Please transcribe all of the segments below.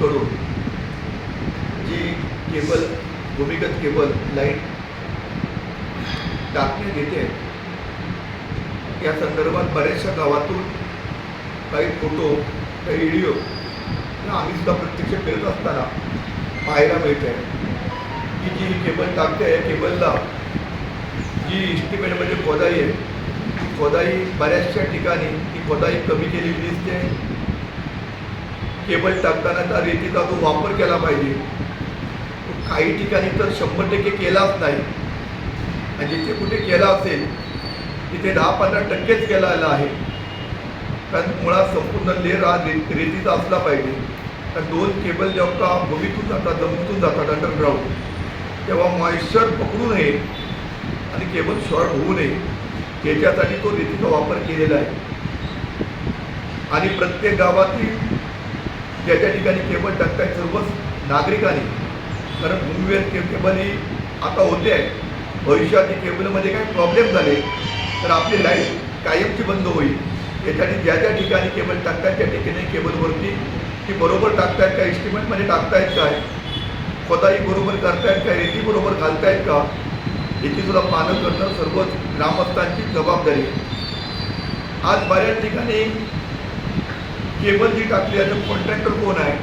करून जी केबल भूमिगत केबल लाइट टाकण्यात येते या संदर्भात बऱ्याचशा गावातून काही फोटो काही व्हिडिओ आम्ही सुद्धा प्रत्यक्ष फिरत असताना पाहायला मिळते की जी केबल टाकते या केबलला जी इस्टिमेटमध्ये खोदाई आहे ती खोदाई बऱ्याचशा ठिकाणी ती खोदाई कमी केलेली दिसते. केबल टाकताना त्या रेतीचा तो वापर केला पाहिजे. काही ठिकाणी तर शंभर टक्के केलाच नाही. आणि जिथे कुठे केला असेल तिथे दहा पंधरा टक्केच केलेला आहे. कारण मुळात संपूर्ण लेर हा रे रेतीचा असला पाहिजे. कारण दोन केबल जेव्हा भूमीतून जातात जमिनीतून जातात अंडरग्राऊंड तेव्हा मॉइश्चर पकडू नये आणि केबल शॉर्ट होऊ नये. याच्यासाठी तो रेतीचा वापर केलेला आहे. आणि प्रत्येक गावातील ज्याच्या ठिकाणी केबल टाकतायत सर्वच नागरिकांनी. कारण भूमीवर के केबल ही आता होते. आहे भविष्यात ही केबलमध्ये काही प्रॉब्लेम झाले तर आपली लाइट कायमची बंद होईल. यासाठी ज्या ज्या ठिकाणी केबल टाकतायत त्या ठिकाणी केबलवरती ती बरोबर टाकतायत का इस्टिमेटमध्ये टाकतायत काय? स्वतःही बरोबर करतायत का रेती बरोबर घालतायत का? याची सुद्धा पालन करणं सर्वच ग्रामस्थांची जबाबदारी आहे. आज बऱ्याच ठिकाणी केबल जी टाकली आहे तर कॉन्ट्रॅक्टर कोण आहे?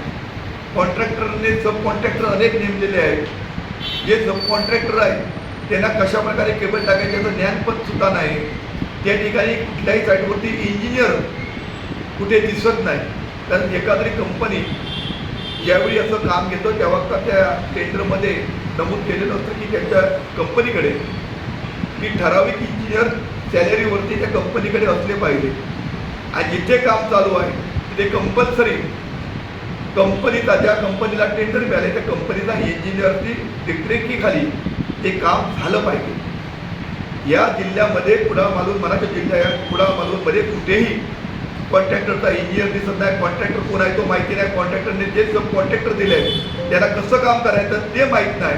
कॉन्ट्रॅक्टरने सब कॉन्ट्रॅक्टर अनेक नेमलेले आहेत. जे सब कॉन्ट्रॅक्टर आहेत त्यांना कशाप्रकारे केबल टाकायचे याचं ज्ञान पण सुद्धा नाही. त्या ठिकाणी कुठल्याही साईटवरती इंजिनियर कुठे दिसत नाही. कारण एखादी कंपनी ज्यावेळी असं काम घेतो तेव्हा त्या टेंडरमध्ये नमूद केलेलं असतं की त्यांच्या कंपनीकडे की ठराविक इंजिनियर सॅलरीवरती त्या कंपनीकडे असले पाहिजे. आणि जिथे काम चालू आहे ते कंपल्सरी कंपनीचा ज्या कंपनीला टेंडर मिळाले त्या कंपनीचा इंजिनियरची देखरेखीखाली ते काम झालं पाहिजे. या जिल्ह्यामध्ये कुडा मराठी जिल्हा या कुडा कुठेही कॉन्ट्रॅक्टरचा इंजिनियर दिसत नाही. कॉन्ट्रॅक्टर कोण आहे तो माहिती नाही. कॉन्ट्रॅक्टरने जे सब कॉन्ट्रॅक्टर दिले आहेत त्याला कसं काम करायचं ते माहीत नाही.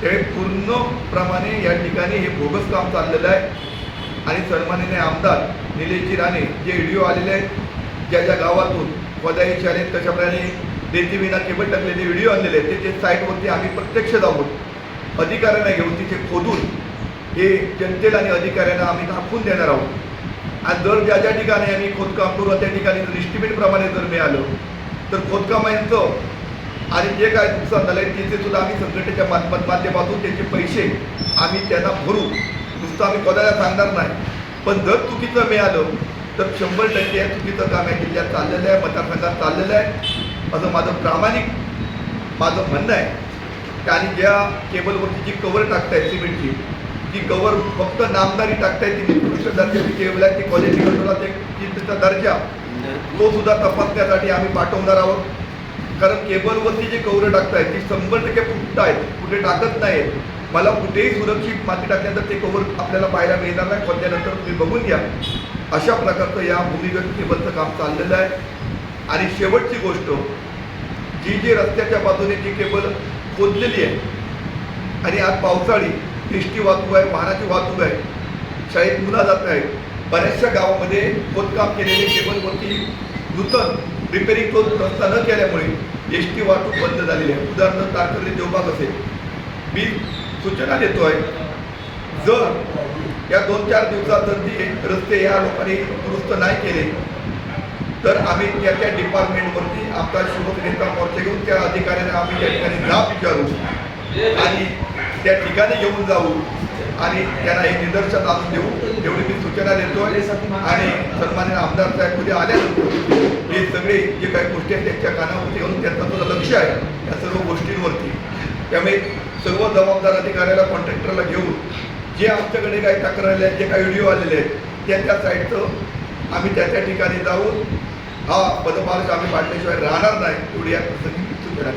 त्यामुळे पूर्णप्रमाणे या ठिकाणी हे बोगस काम चाललेलं आहे. आणि सन्माननीय आमदार निलेशजी राणे जे व्हिडिओ आलेले आहेत ज्या ज्या गावातून खोदाईचे आले कशाप्रकारे रेतीविना केबल टाकलेले व्हिडिओ आणलेले आहेत ते साईटवरती आम्ही प्रत्यक्ष जाऊन अधिकाऱ्यांना घेऊन तिथे खोदून हे जनतेला आणि अधिकाऱ्यांना आम्ही दाखवून देणार आहोत. आणि जर ज्या ज्या ठिकाणी आम्ही खोदकाम करू त्या ठिकाणी जर इस्टिमेटप्रमाणे जर मिळालं तर खोदकामांचं आणि जे काय नुकसान झालं आहे तिथे सुद्धा आम्ही संघटनेच्या माध्यमातून त्याचे पैसे आम्ही त्यांना भरू. नुसतं आम्ही कोणाला सांगणार नाही. पण जर चुकीचं मिळालं तर शंभर टक्के या चुकीचं काम आहे जिल्ह्यात चाललेलं आहे मतदारसंघात चाललेलं आहे. असं माझं प्रामाणिक माझं म्हणणं आहे की आणि ज्या केबलवरती जी कवर टाकतायत सिमेंटची ती कवर फक्त नामदारी टाकतायत ती निकृष्ट दर्जाची केबल आहे ती क्वालिटी कंट्रोल ती त्याचा दर्जा तो सुद्धा तपासण्यासाठी आम्ही पाठवणार आहोत. कारण केबलवरती जे कवरं टाकतायत ती शंभर टक्के फुटत आहेत कुठे टाकत नाहीत. मला कुठेही सुरक्षित माती टाकल्यानंतर ते कवर आपल्याला पाहायला मिळणार नाही. खोदल्यानंतर तुम्ही बघून घ्या. अशा प्रकारचं या भूमिगत काम चाललेलं आहे. आणि शेवटची गोष्ट जी जी रस्त्याच्या बाजूने जी केबल खोदलेली आहे आणि आज पावसाळी एस वाहतूक आहे वाहनाची वाहतूक आहे शाळेत मुलं जात आहेत बऱ्याचशा गावामध्ये खोदकाम केलेले केबलवरती नूतन रिपेरिंग करून रस्ता न केल्यामुळे एस टी वाहतूक बंद झालेली आहे. उदाहरणार्थ तारकर्ली देवबाग असेल. मी सूचना देतो आहे जर या दोन चार दिवसात जर ते रस्ते या लोकांनी दुरुस्त नाही केले तर आम्ही त्या त्या डिपार्टमेंटवरती आमचा शिवसेनेचा मोर्चा घेऊन त्या अधिकाऱ्यांना आम्ही त्या ठिकाणी जाब विचारू आणि त्या ठिकाणी घेऊन जाऊ आणि त्यांना हे निदर्शन आणून देऊ. एवढी मी सूचना देतो आणि सन्मान्य आमदार साहेब उद्या आल्यानंतर हे सगळे जे काही गोष्टी आहेत त्यांच्या कानावरती येऊन त्यांचं सुद्धा लक्ष आहे या सर्व गोष्टींवरती. त्यामुळे सर्व जबाबदार अधिकाऱ्याला कॉन्ट्रॅक्टरला घेऊन जे आमच्याकडे काही तक्रार आहेत जे काही व्हिडिओ आलेले आहेत त्या त्या साईडचं आम्ही त्या त्या ठिकाणी जाऊन हा पदभार आम्ही पाडल्याशिवाय राहणार नाही एवढी या प्रसंगी सूचना